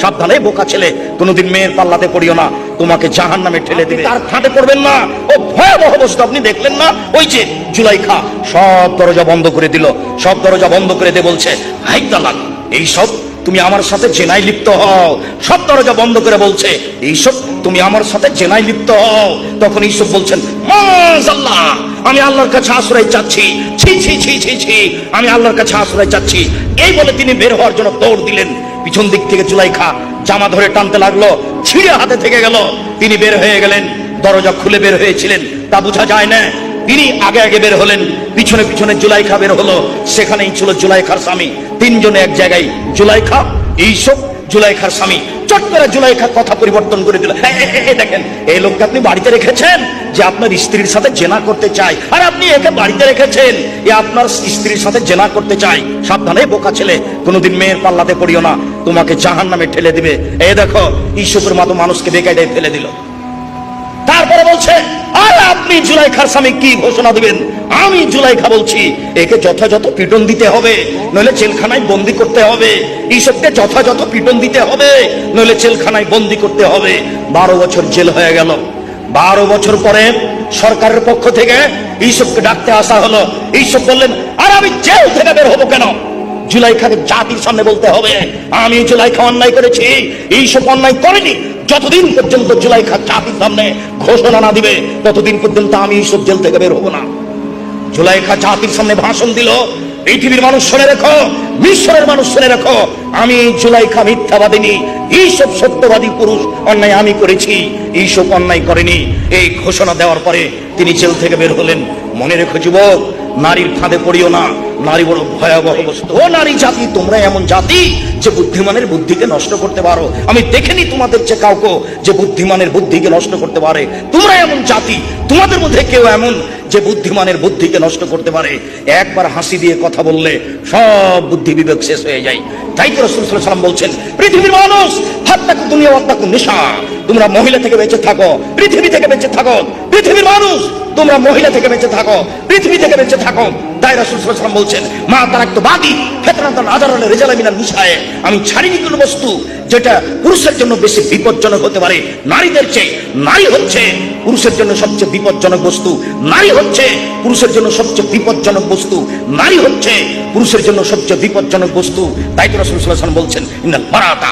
সাবধানে বোকা ছেলে কোনোদিন মেয়ের পাল্লাতে পড়িও না তোমাকে জাহান নামে ঠেলে দিবে। তার ফাঁদে পড়বেন না। ও ভয়াবহ বস্তু আপনি দেখলেন না? ওই যে জুলাইখা সব দরজা বন্ধ করে দিল। সব দরজা বন্ধ করে দিয়ে বলছে হাই তালাক এইসব তুমি আমার সাথে জেনায় লিপ্ত হও। সব দরজা বন্ধ করে বলছে এইসব তুমি আমার সাথে জেনায় লিপ্ত হও। তখন এইসব বলছেন আমি আল্লাহর কাছে আশ্রয় চাচ্ছি। ছি ছি ছি ছি ছি আমি আল্লাহর কাছে আশ্রয় চাচ্ছি। এই বলে তিনি বের হওয়ার জন্য দৌড় দিলেন। পিছন দিক থেকে চুলাইখা জামা ধরে টানতে লাগল, ছিঁড়ে হাতে থেকে গেল। তিনি বের হয়ে গেলেন, দরজা খুলে বের হয়েছিলেন, তা বোঝা যায় না। তিনি আগে আগে বের হলেন, পিছনে পিছনে জুলাইখা বের হলো, সেখানেই ছিল জুলাইখার স্বামী। তিনজনে এক জায়গায়, জুলাইখা, এইসব জুলাইখার স্বামী। চট করে জুলাইখা কথা পরিবর্তন করে দিল। "এ, এ, এ, এ, দেখেন এই লোককে আপনি বাড়িতে রেখেছেন যে আপনার স্ত্রীর সাথে জেনা করতে চায়। আর আপনি একে বাড়িতে রেখেছেন এ আপনার স্ত্রীর সাথে জেনা করতে চায়। সাবধানে বোকা ছেলে কোনোদিন মেয়ের পাল্লাতে পড়িও না। তোমাকে জাহান নামে ঠেলে দিবে। এ দেখো ঈশ্বরের মতো মানুষকে বেকায়দায় ফেলে দিল। তারপরে বলছে, আর আপনি জুলাইখার স্বামী কি ঘোষণা দিবেন? আমি জুলাইখা বলছি, একে যথাযথ পিটন দিতে হবে, নইলে জেলখানায় বন্দি করতে হবে। এইসবকে যথাযথ পিটন দিতে হবে, নইলে জেলখানায় বন্দি করতে হবে। বারো বছর জেল হয়ে গেল। বারো বছর পরে সরকারের পক্ষ থেকে এইসবকে ডাকতে আসা হলো। এইসব বললেন, আর আমি জেল থেকে বের হব কেন? জুলাইখাকে জাতির সামনে বলতে হবে। আমি জুলাইখা অন্যায় করেছি এইসব অন্যায় করেনি। যতদিন পর্যন্ত জুলাইখা জাতির সামনে ঘোষণা না দিবে, ততদিন পর্যন্ত আমি এইসব জেল থেকে বের হব না। জুলাইখা জাতির সামনে ভাষণ দিল, পৃথিবীর মানুষ শুনে রেখো, মিশরের মানুষ শুনে রেখো, আমি জুলাইখা মিথ্যাবাদিনী এইসব সত্যবাদী পুরুষ অন্যায় আমি করেছি এইসব অন্যায় করেনি। এই ঘোষণা দেওয়ার পরে তিনি জেল থেকে বের হলেন। মনে রেখো যুবক নারীর ফাঁদে পড়িও না। নারী বড় ভয়াবহ বস্তু ও নারী জাতি, তোমরা এমন জাতি যে বুদ্ধিমানের বুদ্ধিকে নষ্ট করতে পারো। আমি দেখিনি তোমাদের যে কাউকে যে বুদ্ধিমানের বুদ্ধিকে নষ্ট করতে পারে। তোমরা এমন জাতি, তোমাদের মধ্যে কেউ এমন যে বুদ্ধিমানের বুদ্ধিকে নষ্ট করতে পারে। একবার হাসি দিয়ে কথা বললে সব বুদ্ধি বিবেক শেষ হয়ে যায়। তাই তো রসুল বলছেন, পৃথিবীর মানুষ হাত্তাকু দুনিয়া ওয়াত্তাকু নিশা। তোমরা মহিলা থেকে বেঁচে থাকো, পৃথিবী থেকে বেঁচে থাকো। পৃথিবীর মানুষ তোমরা মহিলা থেকে বেঁচে থাকো পৃথিবী থেকে বেঁচে থাকো। তাই বলছেন, মা তারাক তো বাদি নিসায়ে আমি ছাড়িনি কোনো বস্তু যেটা পুরুষের জন্য বেশি বিপজ্জনক হতে পারে। নারীদের চেয়ে নারী হচ্ছে পুরুষের জন্য সবচেয়ে বিপজ্জনক বস্তু। নারী হচ্ছে পুরুষের জন্য সবচেয়ে বিপজ্জনক বস্তু। নারী হচ্ছে পুরুষের জন্য সবচেয়ে বিপজ্জনক বস্তু। বলছেন মারাতা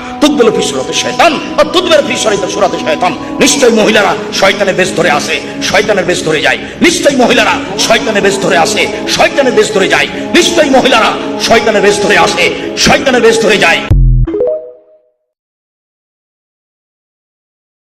শয়তান সুরাতি শয়তান। নিশ্চয়ই মহিলারা শয়তানের বেশ ধরে আসে, শয়তানের বেশ ধরে যায়। নিশ্চয়ই মহিলারা শয়তানের বেশ ধরে আসে শয়তানের বেশ ধরে যায়। নিশ্চয়ই মহিলারা শয়তানের বেশ ধরে আসে। শয়তানের বেশ ধরে যায়।